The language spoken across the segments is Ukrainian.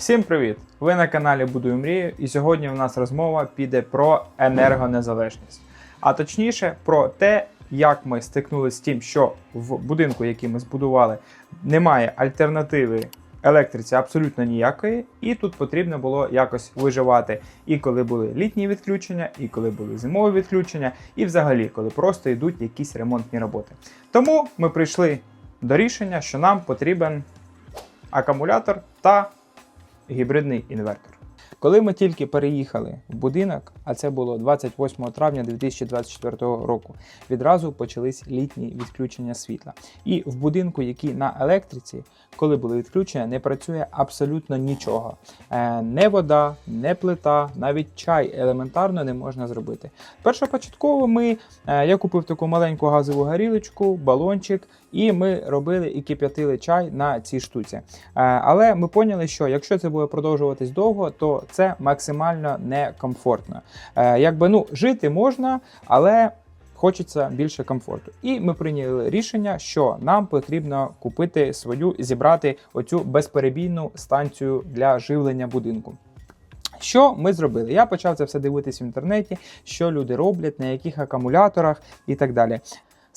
Всім привіт! Ви на каналі Будую мрію, і сьогодні у нас розмова піде про енергонезалежність. А точніше, про те, як ми стикнулися з тим, що в будинку, який ми збудували, немає альтернативи електриці абсолютно ніякої, і тут потрібно було якось виживати. І коли були літні відключення, і коли були зимові відключення, і взагалі, коли просто йдуть якісь ремонтні роботи. Тому ми прийшли до рішення, що нам потрібен акумулятор та гібридний інвертор. Коли ми тільки переїхали в будинок, а це було 28 травня 2024 року, відразу почались літні відключення світла. І в будинку, який на електриці, коли були відключення, не працює абсолютно нічого. Е, не вода, не плита, навіть чай елементарно не можна зробити. Першопочатково ми, е, я купив таку маленьку газову горілочку, балончик, і ми робили і кип'ятили чай на цій штуці. Е, Але ми поняли, що якщо це буде продовжуватись довго, то це максимально некомфортно. Е, Якби ну жити можна, але хочеться більше комфорту. І ми прийняли рішення, що нам потрібно купити свою зібрати оцю безперебійну станцію для живлення будинку. Що ми зробили? Я почав це все дивитись в інтернеті, що люди роблять, на яких акумуляторах і так далі.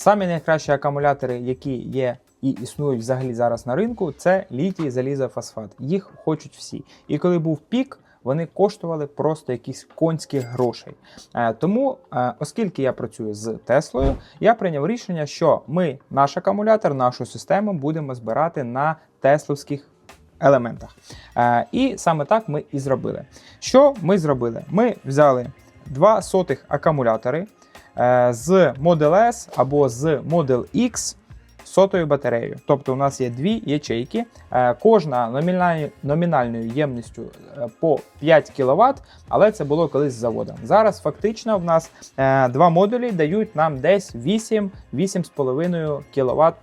Самі найкращі акумулятори, які є і існують взагалі зараз на ринку, це літій залізофосфат. Їх хочуть всі. І коли був пік, вони коштували просто якісь конські грошей. Е, Тому, е, оскільки я працюю з Теслою, я прийняв рішення, що ми наш акумулятор, нашу систему будемо збирати на тесловських елементах. Е, І саме так ми і зробили. Що ми зробили? Ми взяли два сотих акумулятори з Model S або з Model X сотою батареєю. Тобто у нас є дві ячейки, е, кожна номінальною, ємністю е, по 5 кВт, але це було колись з заводу. Зараз фактично в нас е, два модулі дають нам десь 8-8,5 кВт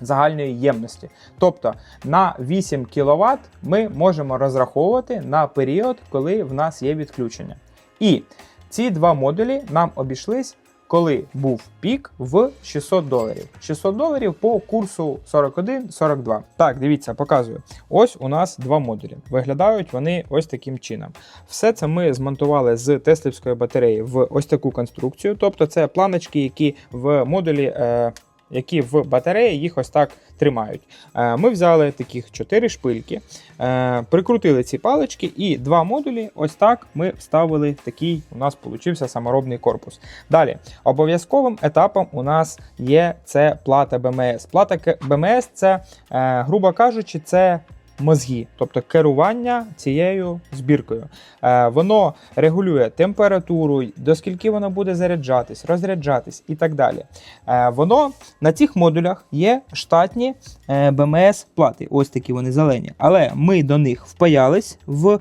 загальної ємності. Тобто на 8 кВт ми можемо розраховувати на період, коли в нас є відключення. І ці два модулі нам обійшлись. Коли був пік в 600 доларів. 600 доларів по курсу 41-42. Так, дивіться, показую. Ось у нас два модулі. Виглядають вони ось таким чином. Все це ми змонтували з теслівської батареї в ось таку конструкцію. Тобто це планочки, які в модулі. Е, які в батареї їх ось так тримають. Е, Ми взяли таких 4 шпильки, е, прикрутили ці палички і два модулі. Ось так ми вставили такий. У нас получився саморобний корпус. Далі, обов'язковим етапом у нас є це плата БМС. Плата БМС це, е, грубо кажучи, це. Мозги, тобто керування цією збіркою. Е, воно регулює температуру, до скільки воно буде заряджатись, розряджатись і так далі. Е, воно на цих модулях є штатні е, БМС плати. Ось такі вони зелені. Але ми до них впаялись в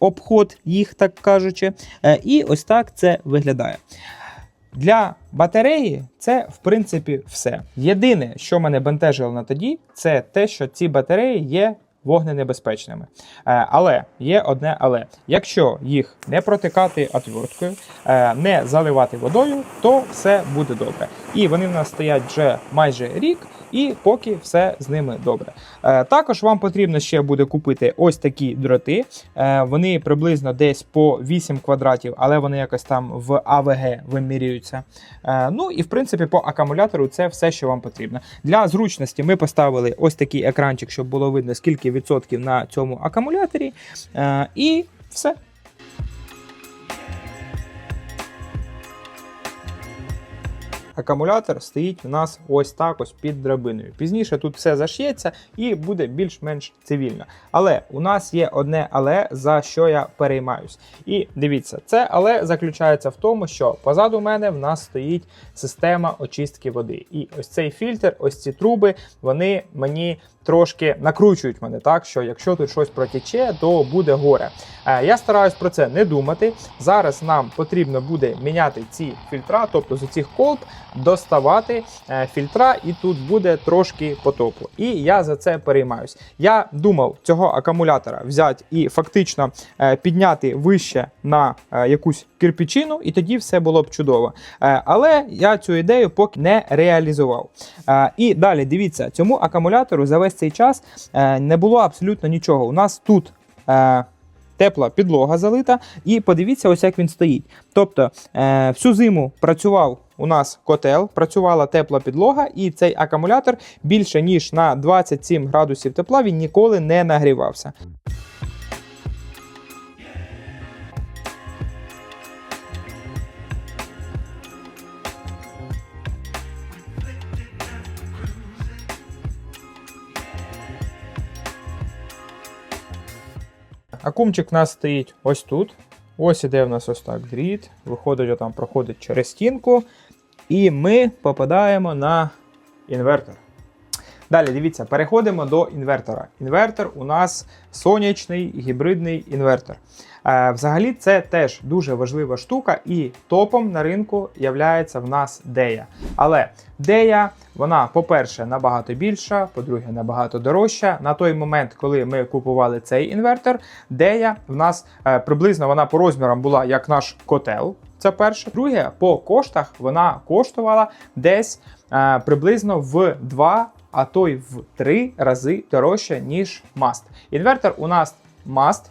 обход їх, так кажучи. І ось так це виглядає. Для батареї це в принципі все. Єдине, що мене бентежило на тоді, це те, що ці батареї є вогненебезпечними. Е, Але є одне але. Якщо їх не протикати отверткою, е, не заливати водою, то все буде добре. І вони в нас стоять вже майже рік. І поки все з ними добре. Е, також вам потрібно ще буде купити ось такі дроти. Вони приблизно десь по 8 квадратів, але вони якось там в АВГ вимірюються. Ну і в принципі по акумулятору це все, що вам потрібно. Для зручності ми поставили ось такий екранчик, щоб було видно, скільки відсотків на цьому акумуляторі. Е, і все. Акумулятор стоїть у нас ось так ось під драбиною. Пізніше тут все заш'ється і буде більш-менш цивільно. Але у нас є одне але, за що я переймаюсь. І дивіться, це але заключається в тому, що позаду мене в нас стоїть система очистки води. І ось цей фільтр, ось ці труби, вони мені трошки накручують мене, так що якщо тут щось протече, то буде горе. Е, Я стараюсь про це не думати. Зараз нам потрібно буде міняти ці фільтра, тобто з цих колб доставати е, фільтра, і тут буде трошки потопу. І я за це переймаюсь. Я думав цього акумулятора взяти і фактично е, підняти вище на е, якусь кирпичину, і тоді все було б чудово. Але я цю ідею поки не реалізував. І далі дивіться, цьому акумулятору за весь цей час не було абсолютно нічого. У нас тут. Тепла підлога залита, і подивіться, ось як він стоїть. Тобто всю зиму працював у нас котел, працювала тепла підлога, і цей акумулятор більше ніж на 27 градусів тепла він ніколи не нагрівався. Акумчик у нас стоїть ось тут. Ось іде в нас ось так дріт. Виходить, отам проходить через стінку. І ми попадаємо на інвертор. Далі дивіться, переходимо до інвертора. Інвертор у нас сонячний гібридний інвертор. Е, взагалі, це теж дуже важлива штука, і топом на ринку являється в нас Дея. Але Дея, вона, по-перше, набагато більша, по-друге, набагато дорожча. На той момент, коли ми купували цей інвертор, Дея в нас е, приблизно вона по розмірам була як наш котел. Це перше. Друге, по коштах вона коштувала десь е, приблизно в 2, а то й в 3 рази дорожче, ніж маст. Інвертор у нас маст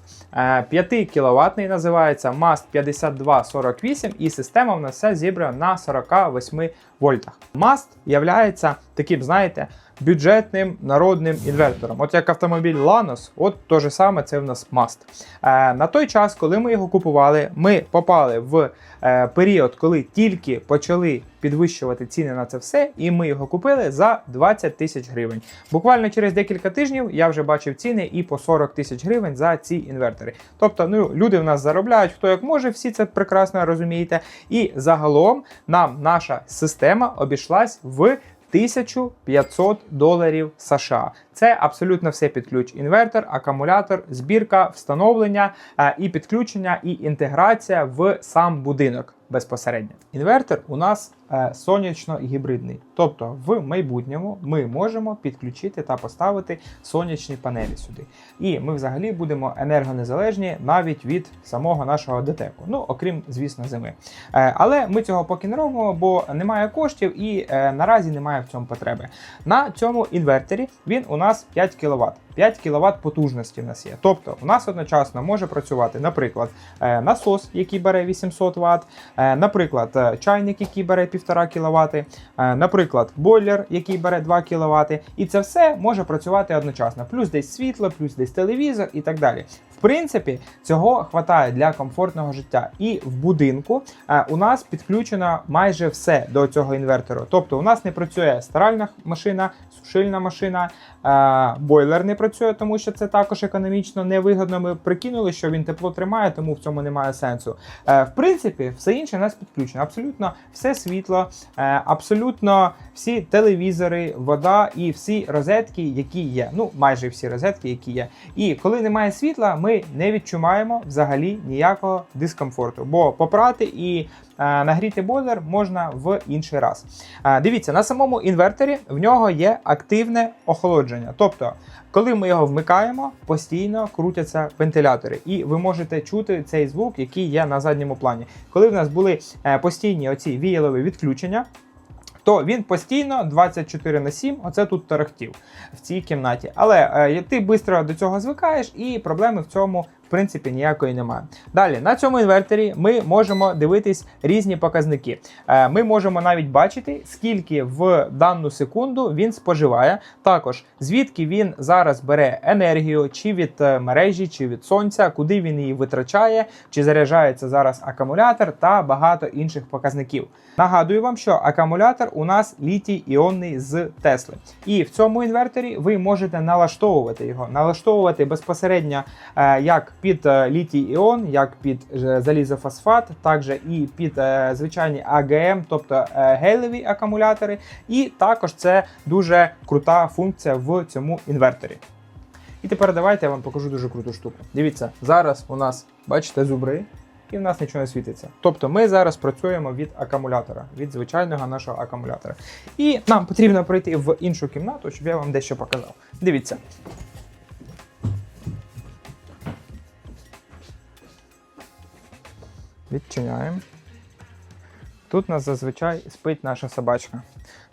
5 кВт називається маст 5248 і система в нас все зібрана на 48 вольтах. Маст являється таким, знаєте, бюджетним народним інвертором. От як автомобіль Lanos, от то же саме це в нас маст. Е, на той час, коли ми його купували, ми попали в е, період, коли тільки почали підвищувати ціни на це все, і ми його купили за 20 тисяч гривень. Буквально через декілька тижнів я вже бачив ціни і по 40 тисяч гривень за ці інвертори. Тобто, ну люди в нас заробляють хто як може, всі це прекрасно розумієте. І загалом нам наша система обійшлась в 1500 доларів США. Це абсолютно все під ключ: інвертор, акумулятор, збірка, встановлення е, і підключення, і інтеграція в сам будинок безпосередньо. Інвертор у нас е, сонячно-гібридний. Тобто, в майбутньому ми можемо підключити та поставити сонячні панелі сюди. І ми взагалі будемо енергонезалежні навіть від самого нашого ДТЕКу. Ну, окрім, звісно, зими. Е, але ми цього поки не робимо, бо немає коштів і е, наразі немає в цьому потреби. На цьому інвертері він у нас 5 кВт. 5 кВт потужності в нас є. Тобто, у нас одночасно може працювати, наприклад, е, насос, який бере 800 Вт, е, наприклад, е, чайник, який бере 1,5 кВт, наприклад, бойлер, який бере 2 кВт. І це все може працювати одночасно. Плюс десь світло, плюс десь телевізор і так далі. Принципі, цього хватає для комфортного життя. І в будинку е, у нас підключено майже все до цього інвертору. Тобто, у нас не працює стиральна машина, сушильна машина, е, бойлер не працює, тому що це також економічно невигодно. Ми прикинули, що він тепло тримає, тому в цьому немає сенсу. Е, в принципі, все інше у нас підключено. Абсолютно все світло, абсолютно всі телевізори, вода і всі розетки, які є. Ну, майже всі розетки, які є. І коли немає світла, ми не відчуваємо взагалі ніякого дискомфорту, бо попрати і е, нагріти бойлер можна в інший раз. Е, Дивіться, на самому інверторі в нього є активне охолодження. Тобто, коли ми його вмикаємо, постійно крутяться вентилятори, і ви можете чути цей звук, який є на задньому плані. Коли в нас були е, постійні оці віялові відключення. То він постійно 24 на 7, оце тут тарахтів в цій кімнаті. Але е, ти швидко до цього звикаєш, і проблеми в цьому в принципі ніякої немає. Далі на цьому інвертері ми можемо дивитись різні показники. Е, ми можемо навіть бачити, скільки в дану секунду він споживає. Також звідки він зараз бере енергію, чи від е, мережі, чи від сонця, куди він її витрачає, чи заряджається зараз акумулятор та багато інших показників. Нагадую вам, що акумулятор у нас літій іонний з Тесли. І в цьому інвертері ви можете налаштовувати його, налаштовувати безпосередньо е, як під е, літій іон, як під е, залізофосфат, також і під е, звичайні АГМ, тобто гелеві акумулятори. І також це дуже крута функція в цьому інверторі. І тепер давайте я вам покажу дуже круту штуку. Дивіться, зараз у нас, бачите, зубри. і в нас нічого не світиться. Тобто ми зараз працюємо від акумулятора, від звичайного нашого акумулятора. І нам потрібно пройти в іншу кімнату, щоб я вам дещо показав. Дивіться. Відчиняємо. Тут нас зазвичай спить наша собачка.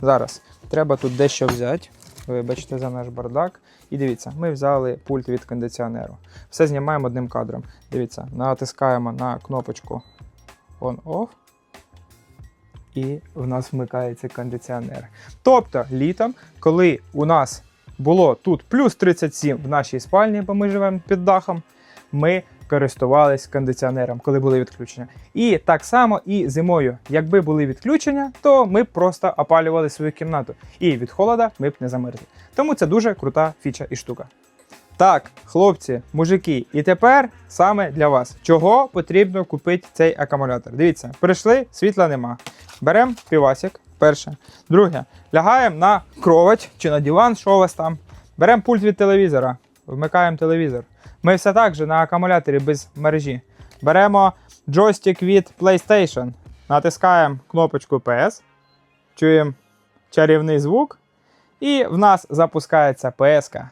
Зараз треба тут дещо взяти. Вибачте за наш бардак. І дивіться, ми взяли пульт від кондиціонеру. Все знімаємо одним кадром. Дивіться, натискаємо на кнопочку On-Off. І в нас вмикається кондиціонер. Тобто, літом, коли у нас було тут плюс 37 в нашій спальні, бо ми живемо під дахом, ми користувались кондиціонером, коли були відключення. І так само і зимою, якби були відключення, то ми б просто опалювали свою кімнату. І від холода ми б не замерзли. Тому це дуже крута фіча і штука. Так, хлопці, мужики, і тепер саме для вас. Чого потрібно купити цей акумулятор? Дивіться, прийшли, світла нема. Беремо півасик, перше. Друге, лягаємо на кровать чи на диван, що у вас там. Беремо пульт від телевізора, вмикаємо телевізор. Ми все так же на акумуляторі без мережі. Беремо джойстик від PlayStation, натискаємо кнопочку PS, чуємо чарівний звук, і в нас запускається PS.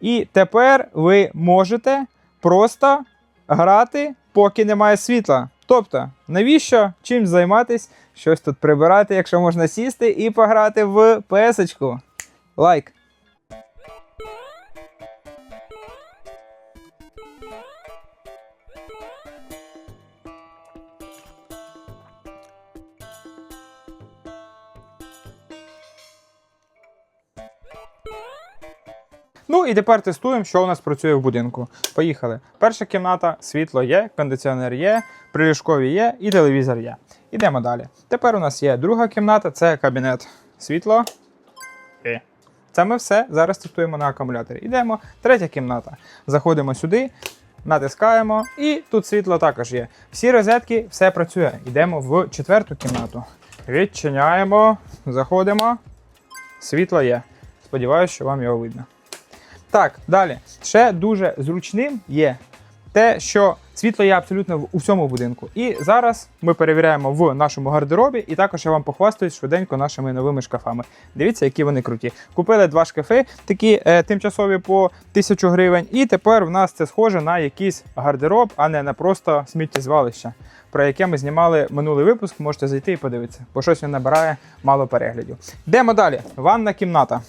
І тепер ви можете просто грати, поки немає світла. Тобто, навіщо чим займатись, щось тут прибирати, якщо можна сісти і пограти в PS-очку. Лайк. Ну і тепер тестуємо, що у нас працює в будинку. Поїхали. Перша кімната, світло є, кондиціонер є, приліжкові є і телевізор є. Ідемо далі. Тепер у нас є друга кімната, це кабінет. Світло. І. Це ми все зараз тестуємо на акумуляторі. Ідемо. Третя кімната. Заходимо сюди, натискаємо, і тут світло також є. Всі розетки, все працює. Йдемо в четверту кімнату. Відчиняємо, заходимо. Світло є. Сподіваюсь, що вам його видно. Так, далі. Ще дуже зручним є те, що світло є абсолютно в- у всьому будинку. І зараз ми перевіряємо в нашому гардеробі, і також я вам похвастаюсь швиденько нашими новими шкафами. Дивіться, які вони круті. Купили два шкафи, такі е, тимчасові по 1000 гривень, і тепер в нас це схоже на якийсь гардероб, а не на просто сміттєзвалище, про яке ми знімали минулий випуск. Можете зайти і подивитися, бо щось він набирає мало переглядів. Йдемо далі. Ванна кімната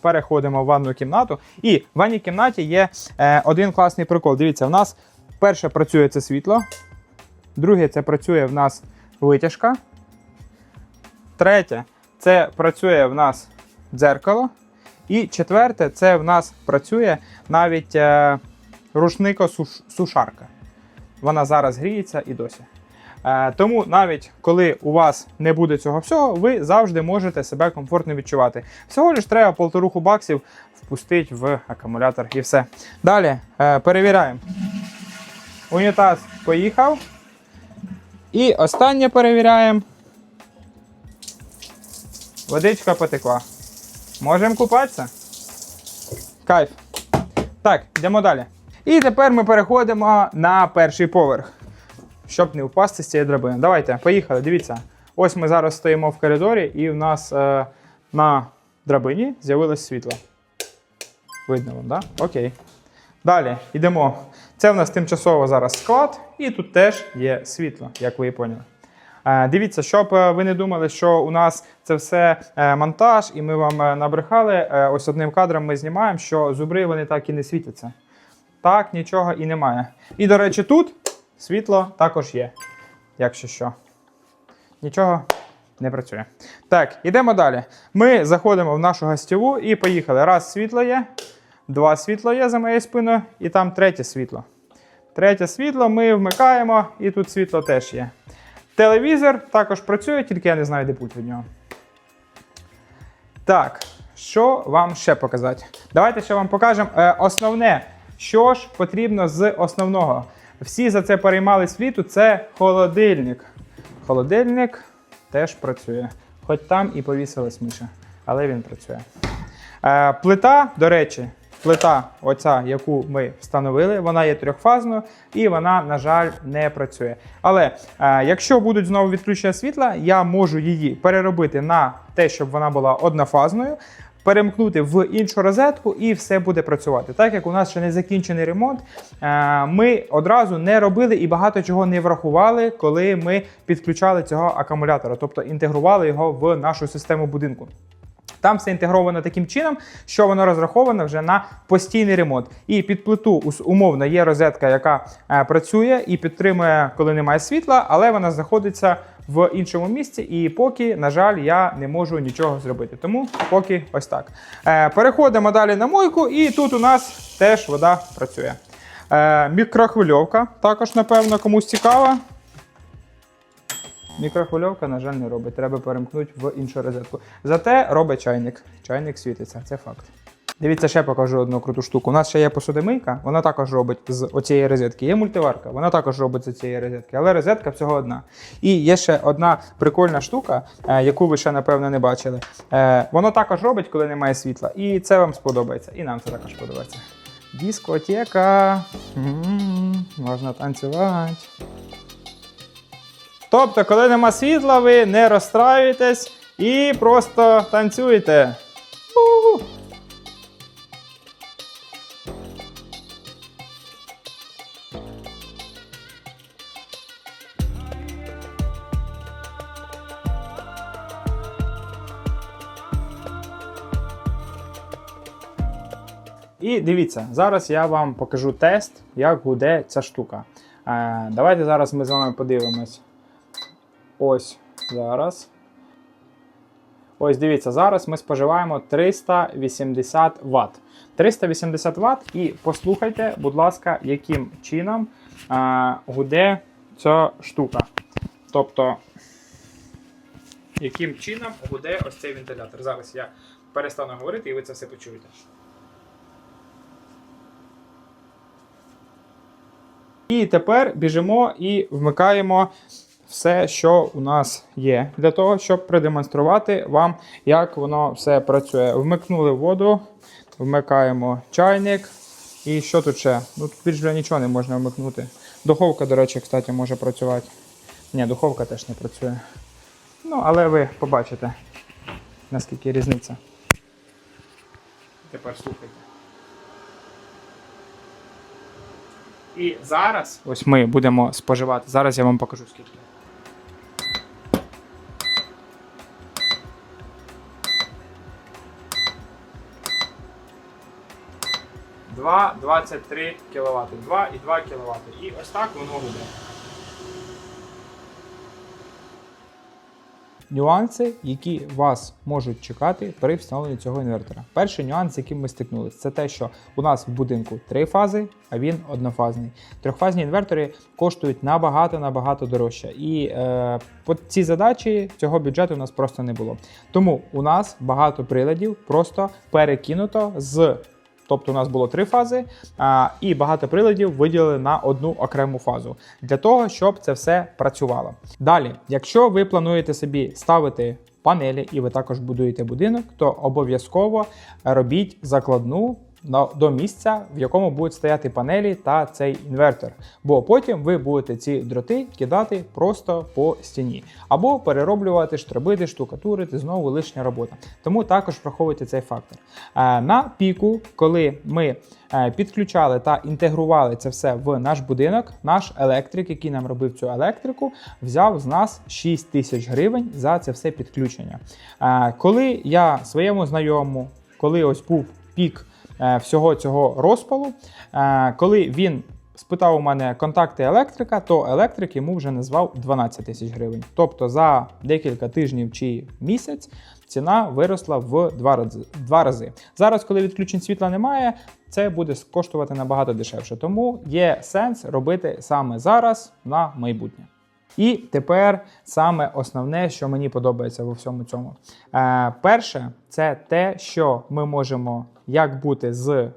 переходимо в ванну кімнату. І в ванній кімнаті є е, один класний прикол. Дивіться, в нас перше працює це світло, друге це працює в нас витяжка. Третє це працює в нас дзеркало. І четверте, це в нас працює навіть е, рушникосушарка. Вона зараз гріється і досі. Е, тому навіть коли у вас не буде цього всього, ви завжди можете себе комфортно відчувати. Всього лиш треба полторуху баксів впустити в акумулятор і все. Далі е, перевіряємо. Унітаз поїхав. І останнє перевіряємо. Водичка потекла. Можемо купатися? Кайф. Так, йдемо далі. І тепер ми переходимо на перший поверх щоб не впасти з цієї драбини. Давайте, поїхали. Дивіться. Ось ми зараз стоїмо в коридорі, і в нас е, на драбині з'явилось світло. Видно вам, так? Окей. Далі йдемо. Це в нас тимчасово зараз склад, і тут теж є світло, як ви і поняли. Е, Дивіться, щоб е, ви не думали, що у нас це все е, монтаж, і ми вам набрехали. Ось одним кадром ми знімаємо, що зубри вони так і не світяться. Так, нічого і немає. І, до речі, тут світло також є. Якщо що. Нічого не працює. Так, ідемо далі. Ми заходимо в нашу гостєву і поїхали. Раз світло є, два світло є за моєю спиною, і там третє світло. Третє світло ми вмикаємо, і тут світло теж є. Телевізор також працює, тільки я не знаю, де пульт від нього. Так, що вам ще показати? Давайте ще вам покажемо е, основне, що ж потрібно з основного. Всі за це переймали світу, це холодильник. Холодильник теж працює. Хоч там і повісилась миша, але він працює. Е, плита, до речі, плита, оця, яку ми встановили, вона є трьохфазною і вона, на жаль, не працює. Але е, якщо будуть знову відключення світла, я можу її переробити на те, щоб вона була однофазною. Перемкнути в іншу розетку і все буде працювати. Так як у нас ще не закінчений ремонт, е, ми одразу не робили і багато чого не врахували, коли ми підключали цього акумулятора, тобто інтегрували його в нашу систему будинку. Там все інтегровано таким чином, що воно розраховано вже на постійний ремонт. І під плиту умовно є розетка, яка е, працює і підтримує, коли немає світла, але вона знаходиться в іншому місці. І поки, на жаль, я не можу нічого зробити. Тому поки ось так. Е, переходимо далі на мойку, і тут у нас теж вода працює. Е, мікрохвильовка також, напевно, комусь цікава. Мікрохвильовка, на жаль, не робить. Треба перемкнути в іншу розетку. Зате робить чайник. Чайник світиться, це факт. Дивіться, ще покажу одну круту штуку. У нас ще є посудомийка, вона також робить з оцієї розетки. Є мультиварка, вона також робить з цієї розетки, але розетка всього одна. І є ще одна прикольна штука, е, яку ви ще напевно не бачили. Е, Воно також робить, коли немає світла. І це вам сподобається. І нам це також подобається. Дискотека. М, Можна танцювати. Тобто, коли нема світла, ви не розстраюєтесь і просто танцюєте. У-у-у. І дивіться, зараз я вам покажу тест, як буде ця штука. Е, давайте зараз ми з вами подивимось. Ось зараз. Ось дивіться, зараз ми споживаємо 380 Вт. 380 Вт, і послухайте, будь ласка, яким чином е, гуде ця штука. Тобто, яким чином гуде ось цей вентилятор. Зараз я перестану говорити і ви це все почуєте. І тепер біжимо і вмикаємо все, що у нас є, для того, щоб продемонструвати вам, як воно все працює. Вмикнули воду, вмикаємо чайник. І що тут ще? Ну, тут більш вже нічого не можна вмикнути. Духовка, до речі, кстати, може працювати. Ні, духовка теж не працює. Ну, але ви побачите, наскільки різниця. Тепер слухайте. І зараз ось ми будемо споживати. Зараз я вам покажу скільки. Два 23 кВт. 2,2 кВт. І ось так воно буде. Нюанси, які вас можуть чекати при встановленні цього інвертора. Перший нюанс, яким ми стикнулися, це те, що у нас в будинку три фази, а він однофазний. Трьохфазні інвертори коштують набагато набагато дорожче. І е, по ці задачі цього бюджету у нас просто не було. Тому у нас багато приладів просто перекинуто з. Тобто у нас було три фази, і багато приладів виділили на одну окрему фазу для того, щоб це все працювало. Далі, якщо ви плануєте собі ставити панелі і ви також будуєте будинок, то обов'язково робіть закладну до місця, в якому будуть стояти панелі та цей інвертор. Бо потім ви будете ці дроти кидати просто по стіні, або перероблювати, штробити, штукатурити, знову лишня робота. Тому також враховуйте цей фактор. Е, На піку, коли ми е, підключали та інтегрували це все в наш будинок, наш електрик, який нам робив цю електрику, взяв з нас 6 тисяч гривень за це все підключення. Е, Коли я своєму знайомому, коли ось був пік всього цього розпалу, е, коли він спитав у мене контакти електрика, то електрик йому вже назвав 12 тисяч гривень. Тобто за декілька тижнів чи місяць ціна виросла в два рази. Два рази. Зараз, коли відключень світла немає, це буде коштувати набагато дешевше. Тому є сенс робити саме зараз на майбутнє. І тепер саме основне, що мені подобається во всьому цьому. Е, перше, це те, що ми можемо як бути з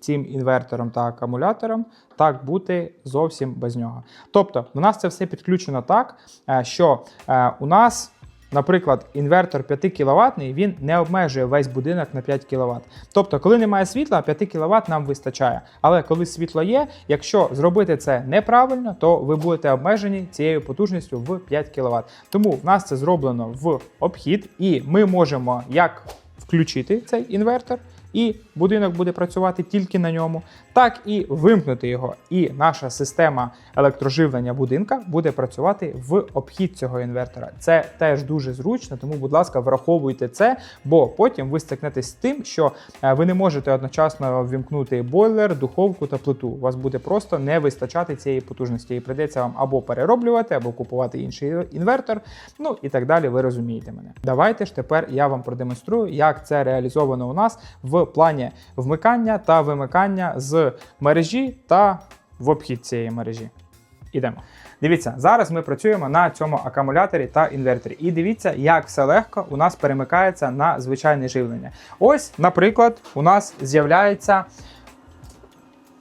цим інвертором та акумулятором, так бути зовсім без нього. Тобто, у нас це все підключено так, е, що е, у нас наприклад, інвертор 5 кВт, він не обмежує весь будинок на 5 кВт. Тобто, коли немає світла, 5 кВт нам вистачає. Але коли світло є, якщо зробити це неправильно, то ви будете обмежені цією потужністю в 5 кВт. Тому в нас це зроблено в обхід, і ми можемо як включити цей інвертор. І будинок буде працювати тільки на ньому, так і вимкнути його. І наша система електроживлення будинка буде працювати в обхід цього інвертора. Це теж дуже зручно, тому, будь ласка, враховуйте це, бо потім ви стикнетесь з тим, що е, ви не можете одночасно ввімкнути бойлер, духовку та плиту. У вас буде просто не вистачати цієї потужності, і прийдеться вам або перероблювати, або купувати інший інвертор. Ну і так далі. Ви розумієте мене. Давайте ж тепер я вам продемонструю, як це реалізовано у нас в плані вмикання та вимикання з мережі та в обхід цієї мережі. Ідемо. Дивіться, зараз ми працюємо на цьому акумуляторі та інверторі. І дивіться, як все легко у нас перемикається на звичайне живлення. Ось, наприклад, у нас з'являється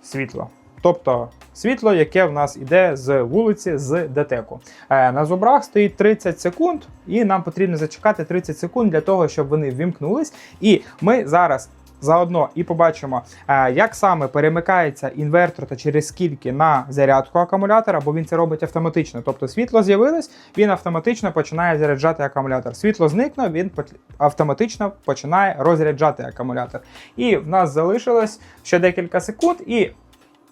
світло. Тобто світло, яке в нас іде з вулиці з ДТЕКу. Е, На зубрах стоїть 30 секунд, і нам потрібно зачекати 30 секунд для того, щоб вони ввімкнулись. І ми зараз заодно і побачимо, е, як саме перемикається інвертор та через скільки на зарядку акумулятора, бо він це робить автоматично. Тобто світло з'явилось, він автоматично починає заряджати акумулятор. Світло зникло, він автоматично починає розряджати акумулятор. І в нас залишилось ще декілька секунд, і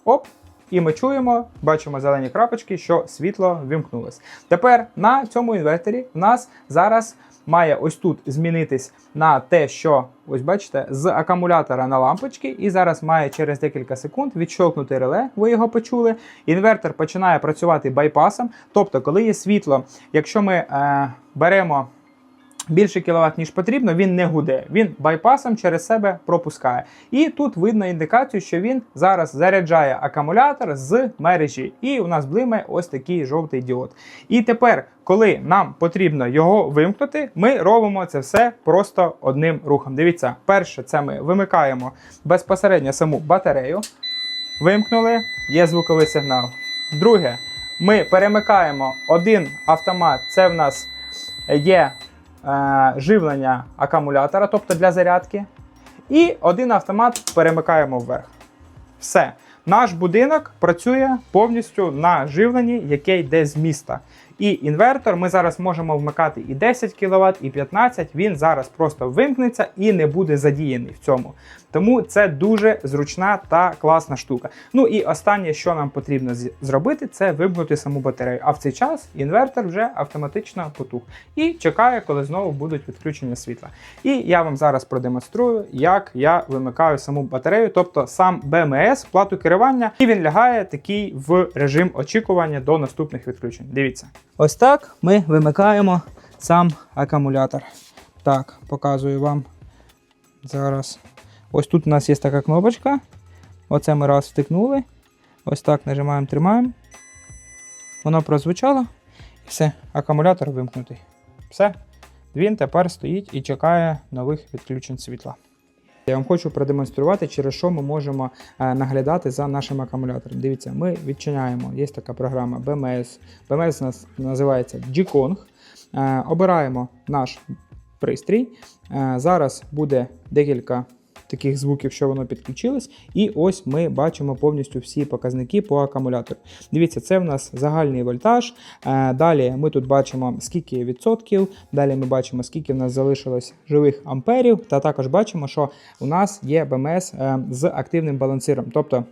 оп. І ми чуємо, бачимо зелені крапочки, що світло вімкнулось. Тепер на цьому інверторі в нас зараз має ось тут змінитись на те, що ось бачите, з акумулятора на лампочки, і зараз має через декілька секунд відщолкнути реле. Ви його почули. Інвертор починає працювати байпасом. Тобто, коли є світло, якщо ми е, беремо більше кіловат, ніж потрібно, він не гуде. Він байпасом через себе пропускає. І тут видно індикацію, що він зараз заряджає акумулятор з мережі. І у нас блимає ось такий жовтий діод. І тепер, коли нам потрібно його вимкнути, ми робимо це все просто одним рухом. Дивіться, перше, це ми вимикаємо безпосередньо саму батарею. Вимкнули, є звуковий сигнал. Друге, ми перемикаємо один автомат, це в нас є живлення акумулятора, тобто для зарядки. І один автомат перемикаємо вверх. Все. Наш будинок працює повністю на живленні, яке йде з міста. І інвертор ми зараз можемо вмикати і 10 кВт, і 15 Він зараз просто вимкнеться і не буде задіяний в цьому. Тому це дуже зручна та класна штука. Ну і останнє, що нам потрібно зробити, це вимкнути саму батарею. А в цей час інвертор вже автоматично потух і чекає, коли знову будуть відключення світла. І я вам зараз продемонструю, як я вимикаю саму батарею, тобто сам БМС, плату керування, і він лягає такий в режим очікування до наступних відключень. Дивіться. Ось так ми вимикаємо сам акумулятор. Так, показую вам зараз. Ось тут у нас є така кнопочка. Оце ми раз втикнули. Ось так нажимаємо, тримаємо. Воно прозвучало. І все, акумулятор вимкнутий. Все. Він тепер стоїть і чекає нових відключень світла. Я вам хочу продемонструвати, через що ми можемо е, наглядати за нашим акумулятором. Дивіться, ми відчиняємо, є така програма BMS. BMS нас називається G-Kong. Е, Обираємо наш пристрій. Е, Зараз буде декілька таких звуків, що воно підключилось. І ось ми бачимо повністю всі показники по акумулятору. Дивіться, це в нас загальний вольтаж. Е, Далі ми тут бачимо, скільки відсотків. Далі ми бачимо, скільки в нас залишилось живих амперів. Та також бачимо, що у нас є БМС е, з активним балансиром. Тобто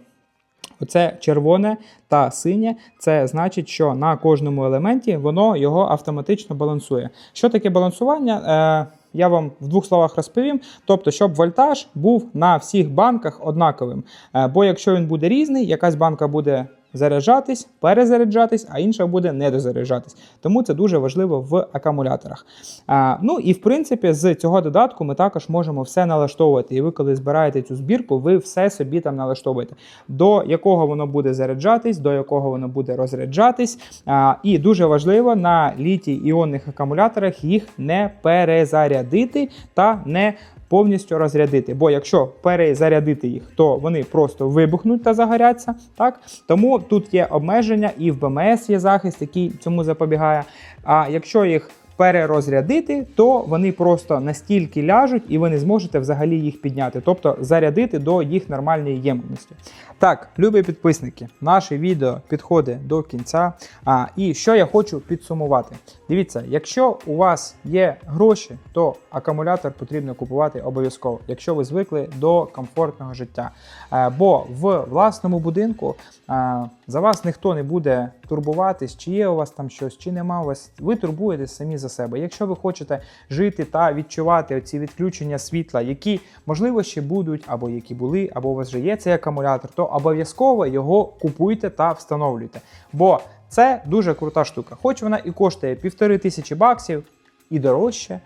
Оце червоне та синє, це значить, що на кожному елементі воно його автоматично балансує. Що таке балансування? Я вам в двох словах розповім. Тобто, щоб вольтаж був на всіх банках однаковим. Е, бо якщо він буде різний, якась банка буде заряджатись, перезаряджатись, а інша буде недозаряджатись. Тому це дуже важливо в акумуляторах. А, ну і в принципі, з цього додатку ми також можемо все налаштовувати. І ви, коли збираєте цю збірку, ви все собі там налаштовуєте, до якого воно буде заряджатись, до якого воно буде розряджатись. А, і дуже важливо на літій іонних акумуляторах їх не перезарядити та не повністю розрядити. Бо якщо перезарядити їх, то вони просто вибухнуть та загоряться. Так? Тому тут є обмеження, і в БМС є захист, який цьому запобігає. А якщо їх перерозрядити, то вони просто настільки ляжуть, і ви не зможете взагалі їх підняти, тобто зарядити до їх нормальної ємності. Так, любі підписники, наше відео підходить до кінця. А, і що я хочу підсумувати. Дивіться, якщо у вас є гроші, то акумулятор потрібно купувати обов'язково, якщо ви звикли до комфортного життя. Е, бо в власному будинку е, за вас ніхто не буде турбуватись, чи є у вас там щось, чи нема у вас. Ви турбуєтесь самі за себе. Якщо ви хочете жити та відчувати оці відключення світла, які можливо ще будуть, або які були, або у вас вже є цей акумулятор, то обов'язково його купуйте та встановлюйте. Бо це дуже крута штука. Хоч вона і коштує півтори тисячі баксів. І дорожче, е,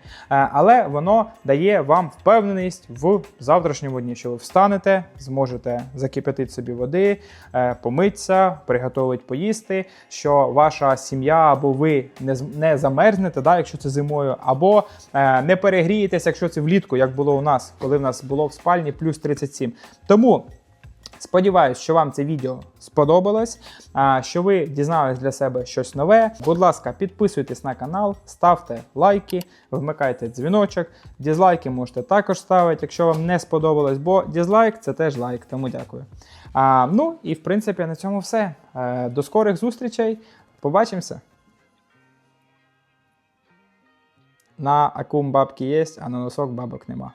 але воно дає вам впевненість в завтрашньому дні, що ви встанете, зможете закипятити собі води, е, помитися, приготувати поїсти, що ваша сім'я або ви не, не замерзнете, да, якщо це зимою, або е, не перегрієтеся, якщо це влітку, як було у нас, коли в нас було в спальні плюс 37. Тому Сподіваюсь, що вам це відео сподобалось, що ви дізнались для себе щось нове. Будь ласка, підписуйтесь на канал, ставте лайки, вмикайте дзвіночок. Дізлайки можете також ставити, якщо вам не сподобалось, бо дізлайк це теж лайк, тому дякую. А, ну і в принципі на цьому все. Е, До скорих зустрічей. Побачимося. На акум бабки є, а на носок бабок нема.